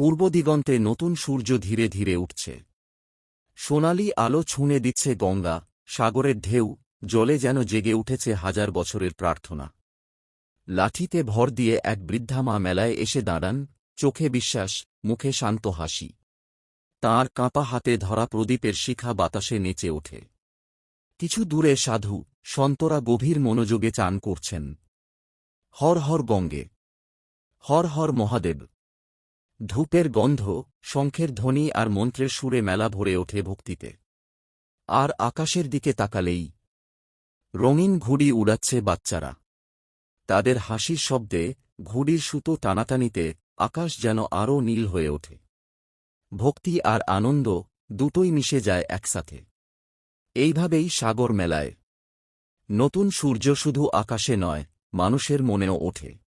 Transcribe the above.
পূর্ব দিগন্তে নতুন সূর্য ধীরে ধীরে উঠছে। সোনালি আলো ছুঁড়ে দিচ্ছে গঙ্গা, সাগরের ঢেউ, জলে যেন জেগে উঠেছে হাজার বছরের প্রার্থনা। লাঠিতে ভর দিয়ে এক বৃদ্ধা মা মেলায় এসে দাঁড়ান, চোখে বিশ্বাস, মুখে শান্ত হাসি। তাঁর কাঁপা হাতে ধরা প্রদীপের শিখা বাতাসে নেচে ওঠে। কিছু দূরে সাধু, সন্তরা গভীর মনোযোগে চান করছেন। হর হর গঙ্গে। হর হর মহাদেব। ধূপের গন্ধ, শঙ্খের ধ্বনি আর মন্ত্রের সুরে মেলা ভরে ওঠে ভক্তিতে। আর আকাশের দিকে তাকালেই রঙিন ঘুড়ি উড়াচ্ছে বাচ্চারা। তাদের হাসির শব্দে ঘুড়ির সুতো টানাটানিতে আকাশ যেন আরও নীল হয়ে ওঠে। ভক্তি আর আনন্দ দুটোই মিশে যায় একসাথে। এইভাবেই সাগর মেলায়। নতুন সূর্য শুধু আকাশে নয়, মানুষের মনেও ওঠে।